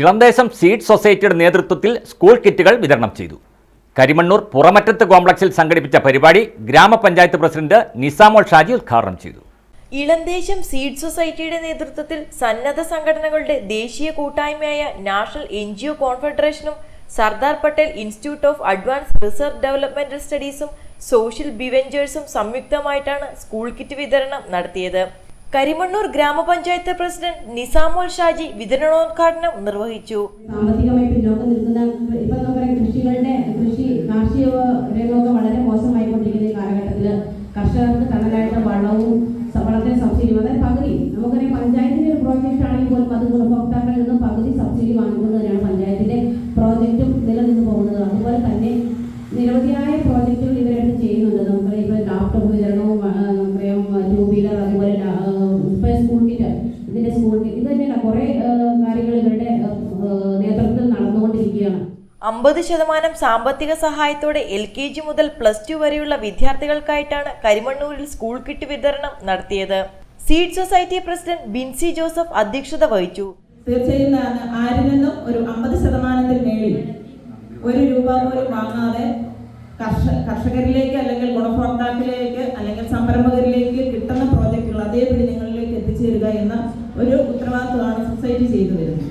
ഇളന്തേശം seed സൊസൈറ്റിയുടെ നേതൃത്വത്തിൽ school കിറ്റുകൾ വിതരണം ചെയ്തു. കരിമണ്ണൂർ പുറമറ്റത്ത് കോംപ്ലക്സിൽ സംഘടിപ്പിച്ച പരിപാടി ഗ്രാമപഞ്ചായത്ത് പ്രസിഡന്റ് നിസാമോൾ ഷാജി ഉദ്ഘാടനം ചെയ്തു. ഇളന്തേശം സീഡ് സൊസൈറ്റിയുടെ നേതൃത്വത്തിൽ സന്നദ്ധ സംഘടനകളുടെ ദേശീയ കൂട്ടായ്മയായ national N G O കോൺഫെഡറേഷനും Sardar Patel institute of advance research developmental സ്റ്റഡീസും social ബിവെഞ്ചേഴ്സും സംയുക്തമായിട്ടാണ് സ്കൂൾ കിറ്റ് വിതരണം നടത്തിയത്. കരിമണ്ണൂർ ഗ്രാമപഞ്ചായത്ത് പ്രസിഡന്റ് നിസാമോൾ ഷാജി വിതരണോദ്ഘാടനം നിർവഹിച്ചു. സാമ്പത്തികമായി പിന്നോക്കം അമ്പത് ശതമാനം സാമ്പത്തിക സഹായത്തോടെ എൽ കെ ജി മുതൽ പ്ലസ് ടു വരെയുള്ള വിദ്യാർത്ഥികൾക്കായിട്ടാണ് കരിമണ്ണൂരിൽ സ്കൂൾ കിറ്റ് വിതരണം നടത്തിയത്. Seed society president Binsi Joseph അധ്യക്ഷത വഹിച്ചു. തീർച്ചയായും ആരിൽ നിന്നും ഒരു അമ്പത് ശതമാനത്തിൽ മേളിൽ ഒരു രൂപ പോലും വാങ്ങാതെ കർഷ കർഷകരിലേക്ക് അല്ലെങ്കിൽ ഗുണഭോക്താക്കളിലേക്ക് അല്ലെങ്കിൽ സംരംഭകരിലേക്ക് കിട്ടുന്ന പ്രോജക്റ്റുകൾ അതേപടി നിങ്ങളിലേക്ക് എത്തിച്ചേരുക എന്ന ഒരു ഉത്തരവാദിത്വമാണ് സൊസൈറ്റി ചെയ്തു വരുന്നത്.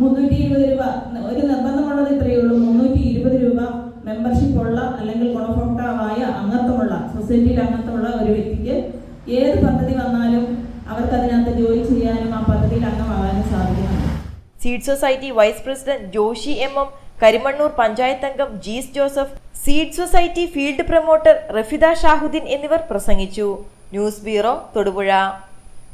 മുന്നൂറ്റി ഇരുപത് രൂപ ഒരു അല്ലെങ്കിൽ ഗുണഭോക്താവായ അംഗത്വമുള്ള സൊസൈറ്റിയിൽ അംഗത്വമുള്ള ഒരു വ്യക്തിക്ക് ഏത് പദ്ധതി വന്നാലും അവർക്ക് അതിനകത്ത് ജോലി ചെയ്യാനും ആ പദ്ധതിയിൽ അംഗമാകാനും സാധിക്കുന്നുണ്ട്. Seed society vice president Joshi M M Karimannoor panchayat അംഗം Jees Joseph seed society field promoter Rafida Shahuddeen എന്നിവർ പ്രസംഗിച്ചു. News bureau Thodupuzha.